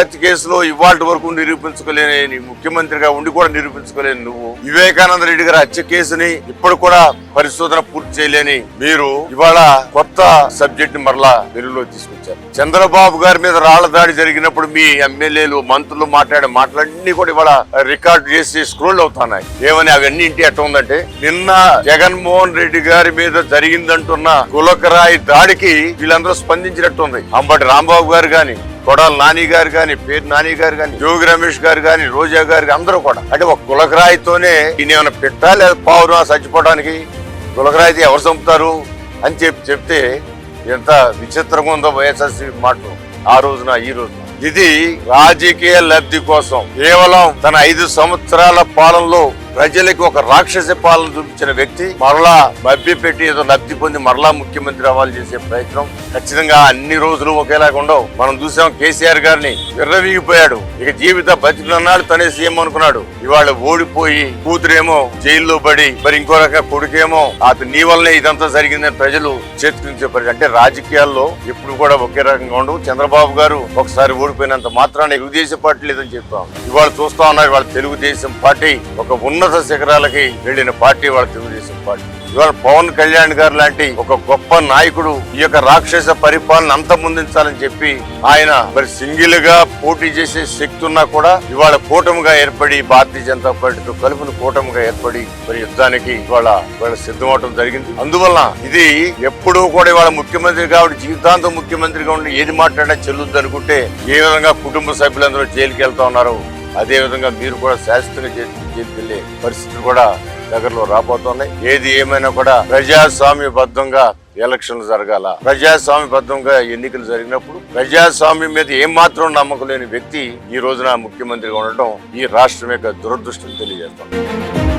హత్య కేసులో ఇవాళ వరకు నిరూపించుకోలేని ముఖ్యమంత్రిగా ఉండి కూడా నిరూపించుకోలేని నువ్వు. వివేకానంద రెడ్డి గారి హత్య కేసుని ఇప్పుడు కూడా పరిశోధన పూర్తి చేయలేని మీరు ఇవాళ కొత్త సబ్జెక్ట్ని మరలా వెలుగులో తీసుకొచ్చారు. చంద్రబాబు గారి మీద రాళ్ళ దాడి జరిగినప్పుడు మీ ఎమ్మెల్యేలు మంత్రులు మాట్లాడే మాటలన్నీ కూడా ఇవాళ రికార్డు చేసి స్క్రోల్ అవుతున్నాయి. ఏమని అవన్నీ ఇంటి ఎట్ట ఉందంటే నిన్న జగన్మోహన్ రెడ్డి గారి మీద జరిగిందంటున్న కులకరాయి దాడికి వీళ్ళందరూ స్పందించినట్టుంది అంబటి రాంబాబు గారు గాని కొడాల నాని గారు కానీ పేరు నాని గారు కానీ జోగి రమేష్ గారు కానీ రోజా గారు అందరూ కూడా. అంటే ఒక కులకరాయితోనే ఈయన ఏమైనా పెట్టా లేదా పావురా చచ్చిపోవడానికి కులకరాయితే ఎవరు చంపుతారు? అని చెప్పి చెప్తే ఎంత విచిత్రంగా ఉందో వైఎస్ఆర్సీ మాట ఆ రోజున ఈ రోజున. ఇది రాజకీయ లబ్ధి కోసం కేవలం తన ఐదు సంవత్సరాల పాలనలో ప్రజలకు ఒక రాక్షస పాలన చూపించిన వ్యక్తి మరలా మభ్య పెట్టి ఏదో లబ్ధి పొంది మరలా ముఖ్యమంత్రి అవ్వాలి చేసే ప్రయత్నం ఖచ్చితంగా అన్ని రోజులు ఒకేలాగా ఉండవు. మనం చూసాం కేసీఆర్ గారిని విర్రవీగిపోయాడు. ఇక జీవిత బతికినన్నాడు తనే సీఎం అనుకున్నాడు. ఇవాళ ఓడిపోయి కూతురేమో జైల్లో పడి మరి ఇంకో రకంగా కొడుకేమో అతను నీ వల్లనే ఇదంతా జరిగిందని ప్రజలు చేతుకుంచే పరిస్థితి. అంటే రాజకీయాల్లో ఎప్పుడు కూడా ఒకే రకంగా ఉండవు. చంద్రబాబు గారు ఒకసారి ఓడిపోయినంత మాత్రాన తెలుగుదేశం పార్టీ లేదని చెప్పాం ఇవాళ చూస్తా ఉన్నారు ఇవాళ తెలుగుదేశం పార్టీ ఒక ఉన్న ఉన్నత శిఖరాలకి వెళ్ళిన పార్టీ వాళ్ళ తెలుగుదేశం పార్టీ. ఇవాళ పవన్ కళ్యాణ్ గారు లాంటి ఒక గొప్ప నాయకుడు ఈ యొక్క రాక్షస పరిపాలన అంత ముందించాలని చెప్పి ఆయన మరి సింగిల్గా పోటీ చేసే శక్తి ఉన్నా కూడా ఇవాళ కూటమిగా ఏర్పడి భారతీయ జనతా పార్టీతో కలుపుని కూటమిగా ఏర్పడి మరి యుద్ధానికి ఇవాళ ఇవాళ సిద్ధమవటం జరిగింది. అందువల్ల ఇది ఎప్పుడూ కూడా ఇవాళ ముఖ్యమంత్రి కాబట్టి జీవితాంతం ముఖ్యమంత్రిగా ఉండి ఏది మాట్లాడినా చెల్లుద్ది అనుకుంటే ఏ విధంగా కుటుంబ సభ్యులందరూ జైలుకి వెళ్తా ఉన్నారు? అదేవిధంగా మీరు కూడా శాశ్వతంగా జైలు- వెళ్ళే పరిస్థితులు కూడా దగ్గరలో రాబోతున్నాయి. ఏది ఏమైనా కూడా ప్రజాస్వామ్యబద్ధంగా ఎలక్షన్లు జరగాల. ప్రజాస్వామ్యబద్ధంగా ఎన్నికలు జరిగినప్పుడు ప్రజాస్వామ్యం మీద ఏమాత్రం నమ్మకం లేని వ్యక్తి ఈ రోజున ముఖ్యమంత్రిగా ఉండటం ఈ రాష్ట్రం యొక్క దురదృష్టం తెలియజేస్తాం